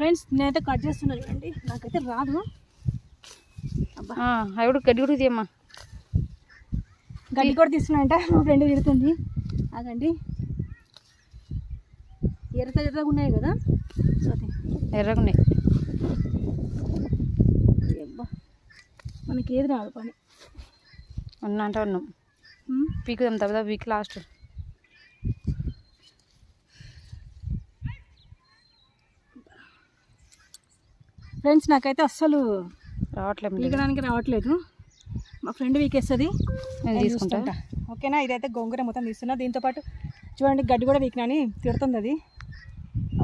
Friends నేనైతే cut చేస్తున్నా చూడండి. నాకైతే రాదు. అబ్బా. అవి కూడా గడ్డి కూడా తీయమ్మా. గడ్డి కూడా తీస్తున్నా అంటే మా ఫ్రెండ్ తిడుతుంది. అదండి ఎర్ర ఎర్రగా ఉన్నాయి కదా? ఎర్రగా ఉన్నాయి అబ్బా. మనకి ఏది రాదు పని. ఉన్నా అంటే ఉన్నాం. పీకుదాం తర్వాత వీక్ లాస్ట్ ఫ్రెండ్స్ నాకైతే అస్సలు రావట్లేదు పీకడానికి రావట్లేదు. మా ఫ్రెండ్ వీకేస్తుంది. నేను తీసుకుంటా. ఓకేనా? ఇదైతే గోంగూర మొత్తం తీస్తున్నా. దీంతో పాటు చూడండి గడ్డి కూడా వీకినా అని తిడుతుంది అది.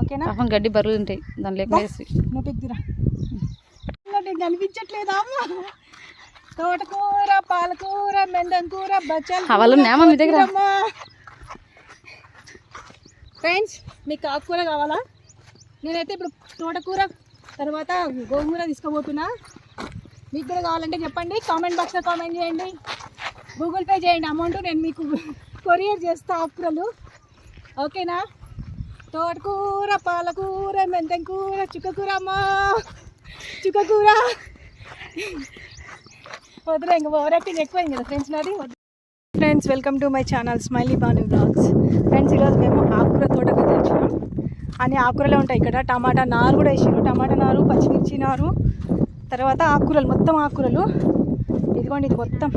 ఓకేనా? గడ్డి బరువులు ఉంటాయి. దాని లేక వేసి నువ్వు పిక్దిరా కనిపించట్లేదా అమ్మ. తోటకూర పాలకూర మెందం కూర బచ్చాలు మీ దగ్గర? ఫ్రెండ్స్ మీకు ఆకుకూర కావాలా? నేనైతే ఇప్పుడు తోటకూర తర్వాత గోంగూర తీసుకోబోతున్నా మీకు కూడా కావాలంటే చెప్పండి. కామెంట్ బాక్స్లో కామెంట్ చేయండి. గూగుల్ పే చేయండి. అమౌంట్ నేను మీకు కొరియర్ చేస్తా ఆకుకూరలు ఓకేనా? తోటకూర పాలకూర మెంతం కూర చుక్కకూర అమ్మా. చుక్కకూర. వద్దురా ఇంకా ఓవర్ యాక్టింగ్ ఎక్కువైంది కదా ఫ్రెండ్స్ నాది. Friends welcome to my channel smiley Banu blogs friends ఈరోజు మేము ఆకుకూర తోటకు తెచ్చినాం. అన్ని ఆకుకూరలే ఉంటాయి ఇక్కడ. టమాటా నారు కూడా వేసారు టమాటా నారు పచ్చిమిర్చి నారు తర్వాత ఆకుకూరలు మొత్తం ఆకుకూరలు. ఇదిగోండి ఇది మొత్తం.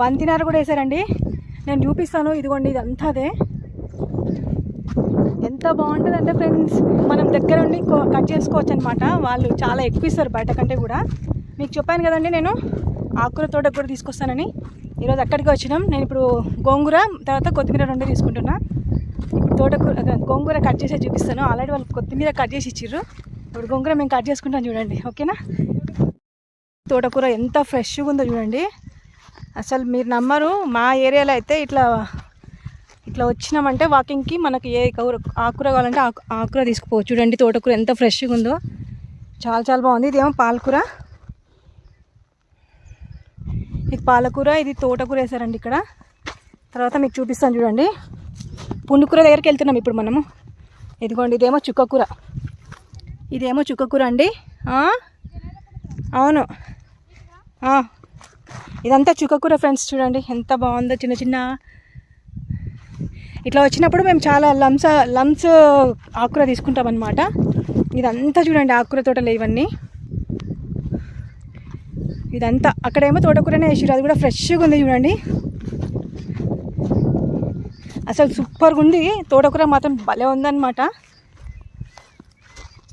బంతి నారు కూడా వేసారండి. నేను చూపిస్తాను. ఇదిగోండి ఇది అంతా అదే. ఎంత బాగుంటుందంటే ఫ్రెండ్స్ మనం దగ్గర ఉండి కట్ చేసుకోవచ్చు అనమాట వాళ్ళు చాలా ఎక్కువ ఇస్తారు బయట కంటే కూడా. మీకు చెప్పాను కదండి నేను ఆకుకూర తోటకు కూడా తీసుకొస్తానని. ఈరోజు అక్కడికి వచ్చినాం. నేను ఇప్పుడు గోంగూర తర్వాత కొత్తిమీర రెండు తీసుకుంటున్నా. తోటకూర గోంగూర కట్ చేసి చూపిస్తాను. ఆల్రెడీ వాళ్ళు కొత్తిమీర కట్ చేసి ఇచ్చిర్రు. ఇప్పుడు గోంగూర మేము కట్ చేసుకుంటాం చూడండి ఓకేనా? తోటకూర ఎంత ఫ్రెష్గా ఉందో చూడండి. అసలు మీరు నమ్మరు మా ఏరియాలో అయితే ఇట్లా ఇట్లా వచ్చినామంటే వాకింగ్కి మనకి ఏ కూర ఆకుర కావాలంటే ఆకు తీసుకుపోవచ్చు. చూడండి తోటకూర ఎంత ఫ్రెష్గా ఉందో. చాలా చాలా బాగుంది. ఇదేమో పాలకూర. ఇది పాలకూర ఇది తోటకూర వేసారండి ఇక్కడ. తర్వాత మీకు చూపిస్తాను చూడండి. పుండుకూర దగ్గరికి వెళ్తున్నాం ఇప్పుడు మనము. ఇదిగోండి ఇదేమో చుక్కకూర ఇదేమో చుక్కకూర అండి. అవును. ఇదంతా చుక్కకూర ఫ్రెండ్స్ చూడండి. ఎంత బాగుందో చిన్న చిన్న. ఇట్లా వచ్చినప్పుడు మేము చాలా లమ్స్ లమ్స్ ఆకుకూర తీసుకుంటాం అనమాట ఇదంతా చూడండి ఆకుర తోటలు ఇవన్నీ. ఇదంతా. అక్కడేమో తోటకూరనే వేసారు అది కూడా ఫ్రెష్గా ఉంది చూడండి. అసలు సూపర్గా ఉంది తోటకూర మాత్రం భలే ఉందన్నమాట.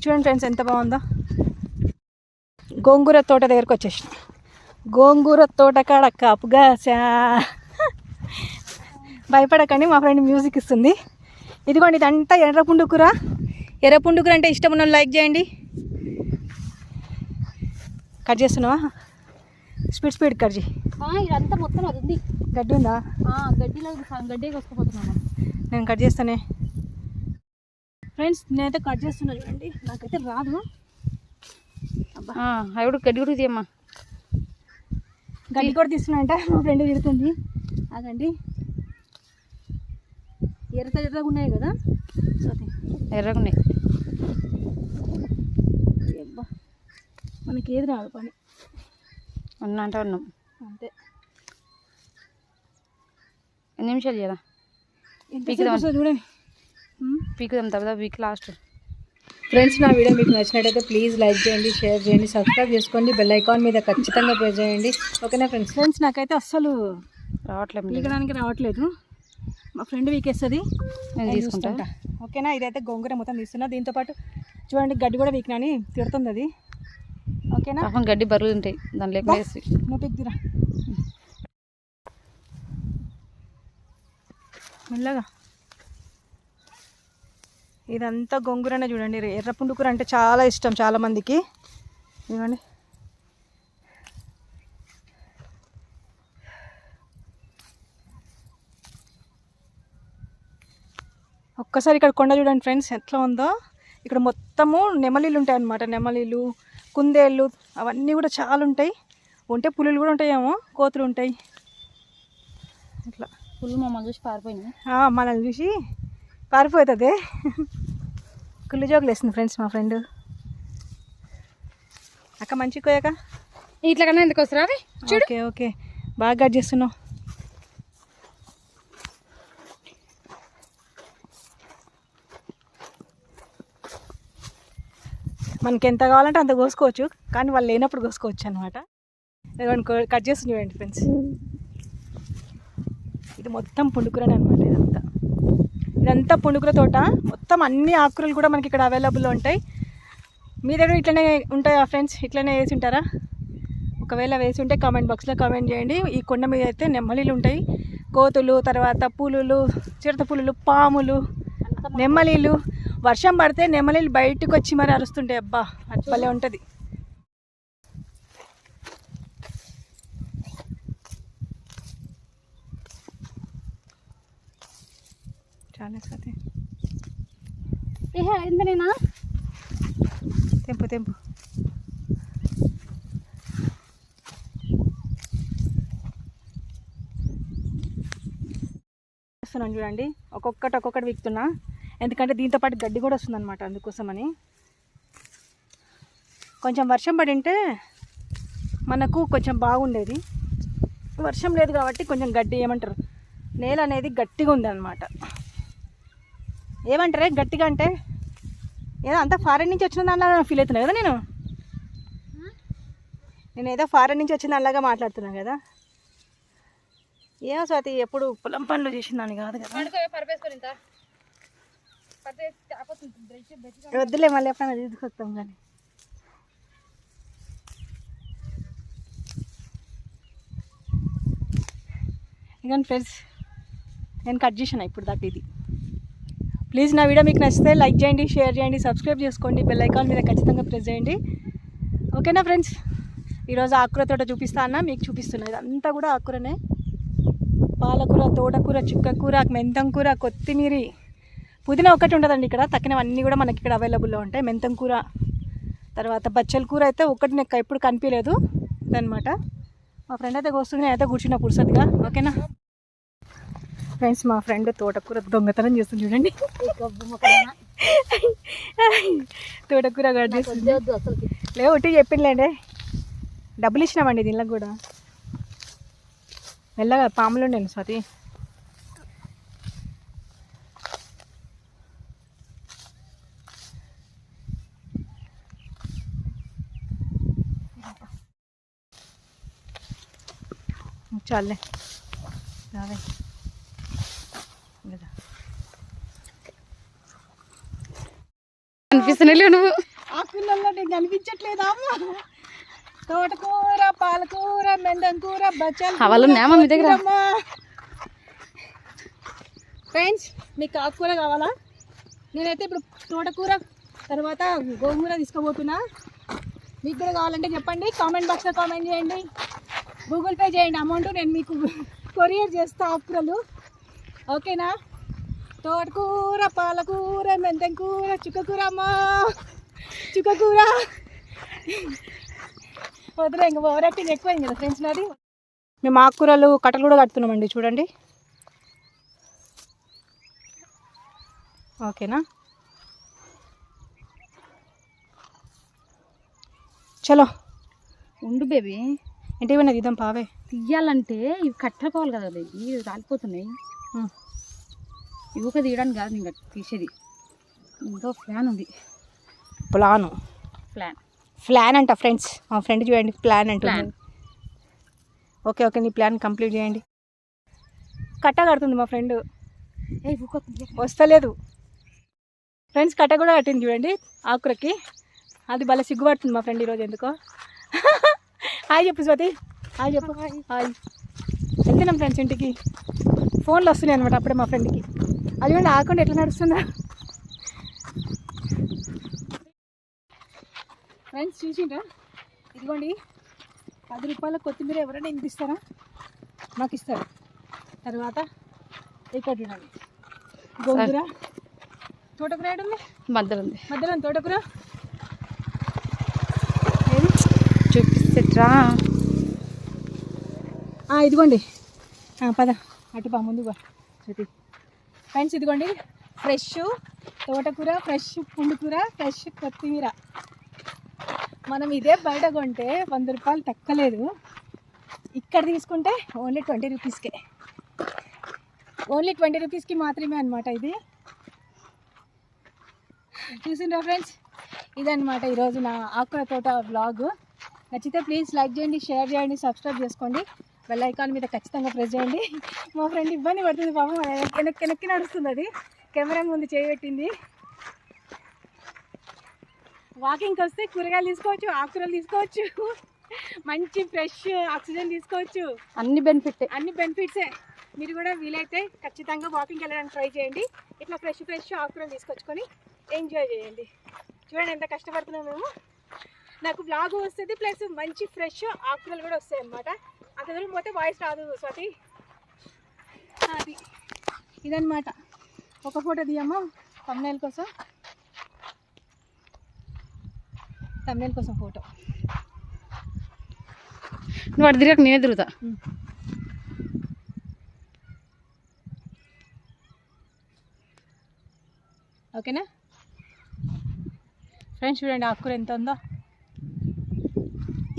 చూడండి ఫ్రెండ్స్ ఎంత బాగుందో. గోంగూర తోట దగ్గరకు వచ్చేసిన. గోంగూర తోట కాడ కాపుగా భయపడకండి మా ఫ్రెండ్ మ్యూజిక్ ఇస్తుంది. ఇదిగోండి ఇదంతా ఎర్ర పుండుకూర ఎర్ర పుండుకూర అంటే ఇష్టం ఉన్న లైక్ చేయండి. కట్ చేస్తున్నావా? స్పీడ్ స్పీడ్ కట్ చేయి. ఇదంతా మొత్తం అది ఉంది. గడ్డి ఉందా? గడ్డిలో గడ్డి కోసుకుపోతున్నాను నేను కట్ చేస్తానే. ఫ్రెండ్స్ నేనైతే కట్ చేస్తున్నా చూడండి. నాకైతే రాదు. అబ్బా. అవి కూడా గడ్డి కూడా తీయమ్మా. గడ్డి కూడా తీస్తున్నా అంటే మా ఫ్రెండ్ తిడుతుంది. అదండి ఎర్ర ఎర్రగా ఉన్నాయి కదా? ఎర్రగా ఉన్నాయి. అబ్బా. మనకి ఏది రాదు పని. ఉన్నా అంటే ఉన్నాం అంతే. ఎన్ని నిమిషాలు వస్తుందో చూడండి. పీకుదాం తర్వాత వీక్ లాస్ట్. ఫ్రెండ్స్ నా వీడియో మీకు నచ్చినట్టయితే ప్లీజ్ లైక్ చేయండి షేర్ చేయండి సబ్స్క్రైబ్ చేసుకోండి బెల్ ఐకాన్ మీద ఖచ్చితంగా ప్రెస్ చేయండి. ఓకేనా ఫ్రెండ్స్? ఫ్రెండ్స్ నాకైతే అస్సలు రావట్లేదు పీకడానికి రావట్లేదు. మా ఫ్రెండ్ వీకేస్తుంది. నేను తీసుకుంటా. ఓకేనా? ఇదైతే గోంగూర మొత్తం తీస్తున్నా. దీంతో పాటు చూడండి గడ్డి కూడా వీకినా అని తిడుతుంది అది ఓకేనా? పాపం గడ్డి బరువులు ఉంటాయి. దాని లేక వేసి నువ్వు పిక్దిరా మెల్లగా. ఇదంతా గోంగూరనే చూడండి. ఎర్ర పుండుకూర అంటే చాలా ఇష్టం చాలా మందికి. ఇవ్వండి ఒక్కసారి ఇక్కడ కొండ చూడండి ఫ్రెండ్స్ ఎట్లా ఉందో. ఇక్కడ మొత్తము నెమలీలు ఉంటాయి అన్నమాట నెమలీలు కుందేళ్ళు అవన్నీ కూడా చాలా ఉంటాయి. ఉంటే పులులు కూడా ఉంటాయేమో కోతులు ఉంటాయి. ఇట్లా. ఫుల్ మమ్మల్ని చూసి పారిపోయింది. మనల్ని చూసి పారిపోతుంది. కుళ్ళు జోకులు వేస్తుంది ఫ్రెండ్స్ మా ఫ్రెండ్. అక్క మంచి కోయక ఇట్లా కన్నా ఎందుకు వస్తారా ఓకే ఓకే. బాగా చేస్తున్నావు. మనకి ఎంత కావాలంటే అంత కోసుకోవచ్చు. కానీ వాళ్ళు లేనప్పుడు కోసుకోవచ్చు అనమాట కట్ చేసి చూడండి ఫ్రెండ్స్. ఇది మొత్తం పుండుకూరనే అనమాట ఇదంతా. ఇదంతా పుండుకూర తోట. మొత్తం అన్ని ఆకుకూరలు కూడా మనకి ఇక్కడ అవైలబుల్లో ఉంటాయి. మీ దగ్గర ఇట్లనే ఉంటాయా ఫ్రెండ్స్? ఇట్లనే వేసి ఉంటారా? ఒకవేళ వేసి ఉంటే కామెంట్ బాక్స్లో కామెంట్ చేయండి. ఈ కొండ మీద అయితే నెమ్మలీలు ఉంటాయి. కోతులు తర్వాత పులులు చిరత పులులు పాములు నెమ్మలీలు వర్షం పడితే నెమ్మలీలు బయటకు వచ్చి మరి అరుస్తుంటాయి అబ్బా అది భలే ఉంటుంది. చాలా తెంపు తెంపు. చూడండి ఒక్కొక్కటి ఒక్కొక్కటి విక్తున్నా. ఎందుకంటే దీంతో పాటు గడ్డి కూడా వస్తుందన్నమాట అందుకోసమని. కొంచెం వర్షం పడి ఉంటే మనకు కొంచెం బాగుండేది. వర్షం లేదు కాబట్టి కొంచెం గడ్డి ఏమంటారు నేల అనేది గట్టిగా ఉందన్నమాట. ఏమంటారే గట్టిగా అంటే? ఏదో అంతా ఫారెన్ నుంచి వచ్చిన దానిలాగా ఫీల్ అవుతున్నా కదా నేను? నేను ఏదో ఫారెన్ నుంచి వచ్చిన దానిలాగా మాట్లాడుతున్నాను కదా? ఏమో స్వాతి ఎప్పుడు పొలం పనులు చేసిందాన్ని కాదు కదా? వద్దులే మళ్ళీ ఎప్పుడైనా తీసుకొస్తాం కానీ. ఇక ఫ్రెండ్స్ నేను కట్ చేసాను ఇప్పుడు దాకా ఇది? ప్లీజ్ నా వీడియో మీకు నచ్చితే లైక్ చేయండి షేర్ చేయండి సబ్స్క్రైబ్ చేసుకోండి బెల్ ఐకాన్ మీద ఖచ్చితంగా ప్రెస్ చేయండి. ఓకేనా ఫ్రెండ్స్? ఈరోజు ఆకుర తోట చూపిస్తా అన్న మీకు చూపిస్తున్నా. ఇదంతా కూడా ఆకురనే పాలకూర తోటకూర చుక్కకూర మెంతం కూర కొత్తిమీర. పుదీనా ఒకటి ఉండదండి ఇక్కడ. తక్కినవన్నీ కూడా మనకి ఇక్కడ అవైలబుల్లో ఉంటాయి. మెంతం కూర తర్వాత బచ్చల కూర అయితే ఒకటి నాకు ఎప్పుడు కనిపించలేదు అదనమాట మా ఫ్రెండ్ అయితే వస్తుంది నేను అయితే కూర్చున్నా పురుసతిగా. ఓకేనా? ఫ్రెండ్స్ మా ఫ్రెండ్ తోటకూర దొంగతనం చేస్తుంది చూడండి. తోటకూర లేవు ఒకటి చెప్పిందిలేండి డబ్బులు ఇచ్చినామండి దీనిలో కూడా. మెల్లగా పాములు ఉండండి స్వాతి చాలే. రావే ఇంకా. అనిపిస్తున్నాయి నువ్వు. ఆకులలో నీకు కనిపించట్లేదా అమ్మ? తోటకూర పాలకూర మెండం కూర బచ్చాలు మీ దగ్గర? ఫ్రెండ్స్ మీకు ఆకుకూర కావాలా? నేనైతే ఇప్పుడు తోటకూర తర్వాత గోంగూర తీసుకోబోతున్నా మీకు కూడా కావాలంటే చెప్పండి. కామెంట్ బాక్స్లో కామెంట్ చేయండి. గూగుల్ పే చేయండి అమౌంట్ నేను మీకు కొరియర్ చేస్తా ఆకుకూరలు ఓకేనా? తోటకూర పాలకూర మెంతం కూర చుక్కకూర అమ్మా. చుక్కకూర. వదిలే ఇంకా ఓవర్ యాక్టింగ్ ఎక్కువైంది కదా ఫ్రెండ్స్ నాది. మేము ఆకుకూరలు కట్టలు కూడా కడుతున్నామండి చూడండి. ఓకేనా? చలో. ఉండు బేబీ. ఇంటికి పోయినా తీద్దాం పావే. తీయాలంటే ఇవి కట్టుకోవాలి కదా ఇవి రాలిపోతున్నాయి. ఉమ్. ఇవి ఒక తీయడానికి కాదు ఇంకా తీసేది. ఇంకో ఫ్యాన్ ఉంది. ప్లాను. ఫ్లాన్. ప్లాన్ అంట ఫ్రెండ్స్. మా ఫ్రెండ్ చూడండి ప్లాన్. అంటుంది. ఓకే ఓకే నీ ప్లాన్ కంప్లీట్ చేయండి. కట్ట కడుతుంది మా ఫ్రెండ్. వస్తలేదు. ఫ్రెండ్స్ కట్ట కూడా కట్టింది చూడండి ఆకురకి. అది భలే సిగ్గుపడుతుంది మా ఫ్రెండ్ ఈరోజు ఎందుకో. హాయ్ చెప్పు స్వాతి. హాయ్ చెప్పు. హాయ్. వెళ్తున్నాం ఫ్రెండ్స్ ఇంటికి. ఫోన్లు వస్తున్నాయి అనమాట అప్పుడే మా ఫ్రెండ్కి. అది కూడా ఆకుండా ఎట్లా నడుస్తుందా? ఫ్రెండ్స్ చూసిండ్రా? ఇదిగోండి. పది రూపాయల కొత్తిమీర ఎవరైనా ఇంత ఇస్తారా మాకు ఇస్తారు. తర్వాత ఇక్కడ చూడండి. గోంగూర. తోటకూర మధ్యలో ఉంది. మధ్యలో తోటకూర ఏది రా. ఇదిగోండి. పద. అటు పా ముందుగా శృతి ఫ్రెండ్స్ ఇదిగోండి. ఫ్రెష్ తోటకూర ఫ్రెష్ పుండుకూర ఫ్రెష్ కొత్తిమీర. మనం ఇదే బయట కొంటే వంద రూపాయలు తక్కలేదు. ఇక్కడ తీసుకుంటే ఓన్లీ ట్వంటీ రూపీస్కే. ఓన్లీ ట్వంటీ రూపీస్కి మాత్రమే అనమాట ఇది. చూసిండ్రా ఫ్రెండ్స్? ఇదన్నమాట ఈరోజు నా ఆకుల తోట బ్లాగు నచ్చితే ప్లీజ్ లైక్ చేయండి షేర్ చేయండి సబ్స్క్రైబ్ చేసుకోండి. బెల్ ఐకాన్ మీద ఖచ్చితంగా ప్రెస్ చేయండి. మా ఫ్రెండ్ ఇబ్బంది పడుతుంది పాపం వెనక్కి వెనక్కి నడుస్తుంది అది. కెమెరా ముందు చేయబెట్టింది వాకింగ్కి వస్తే కూరగాయలు తీసుకోవచ్చు ఆకుకూరలు తీసుకోవచ్చు. మంచి ఫ్రెష్ ఆక్సిజన్ తీసుకోవచ్చు. అన్ని బెనిఫిట్ అన్ని బెనిఫిట్సే మీరు కూడా వీలైతే ఖచ్చితంగా వాకింగ్కి వెళ్ళడానికి ట్రై చేయండి. ఇట్లా ఫ్రెష్ ఫ్రెష్ ఆకుకూరలు తీసుకొచ్చుకొని ఎంజాయ్ చేయండి. చూడండి ఎంత కష్టపడుతున్నాం మేము. నాకు బ్లాగ్ వస్తుంది ప్లస్ మంచి ఫ్రెష్ ఆకుకూరలు కూడా వస్తాయి అన్నమాట. అంత దూరం పోతే వాయిస్ రాదు స్వాతి. అది. ఇదన్నమాట. ఒక ఫోటో తీయమ్మా తమ్నేల్ కోసం. తమ్నేల్ కోసం ఫోటో నువ్వు అటు తిరగక నేనే తిరుగుతా. ఓకేనా? ఫ్రెండ్స్ చూడండి ఆకుకూర ఎంత ఉందో.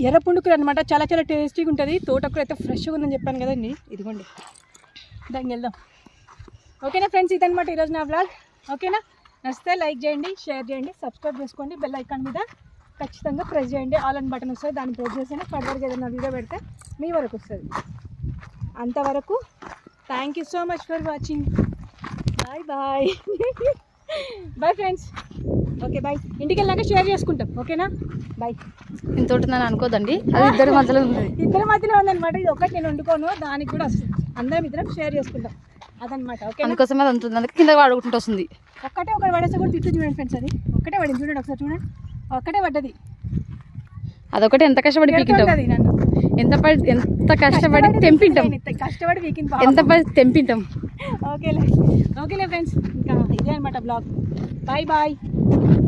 ఎర్ర పుండుకులు అనమాట చాలా చాలా టేస్టీగా ఉంటుంది. తోటకూర అయితే ఫ్రెష్గా ఉందని చెప్పాను కదండి. ఇదిగోండి. దానికి వెళ్దాం. ఓకేనా ఫ్రెండ్స్? ఇదనమాట ఈరోజు నా బ్లాగ్ ఓకేనా? నచ్చితే లైక్ చేయండి షేర్ చేయండి సబ్స్క్రైబ్ చేసుకోండి బెల్ ఐకాన్ మీద ఖచ్చితంగా ప్రెస్ చేయండి. ఆల్ అని బటన్ వస్తుంది. దాన్ని ప్రెస్ చేసినా ఫర్దర్గా ఏదైనా వీడియో పెడితే మీ వరకు వస్తుంది. అంతవరకు thank you so much for watching bye bye bye friends okay bye ఇంటికి వెళ్ళాక షేర్ చేసుకుంటాం ఓకేనా? బాయ్ ఇంత ఉంటుందని అనుకోదండి. అది ఇద్దరి మధ్యలో ఉంది. ఇద్దరి మధ్యలో ఉందన్నమాట. ఇది ఒకటి నేను వండుకోను దానికి కూడా వస్తుంది అందరం ఇద్దరం షేర్ చేసుకుంటాం. అదనమాట ఓకే అందుకోసం అది ఉంటుంది. అందుకే కింద వాడుకుంటూ వస్తుంది. ఒక్కటే ఒకటి పడేస్తే కూడా తిట్టు చూడండి ఫ్రెండ్స్ అది. ఒక్కటే పడింది చూడండి ఒకసారి చూడండి. ఒక్కటే పడ్డది అదొకటి ఎంత కష్టపడి పీకింటాం ఎంత పడి ఎంత కష్టపడి తెంపింటాం కష్టపడి వీకింది ఎంత పడి తెంపింటాం ఓకేలే ఓకేలే ఫ్రెండ్స్ ఇంకా ఇదే అనమాట బ్లాగ్ బాయ్ బాయ్ you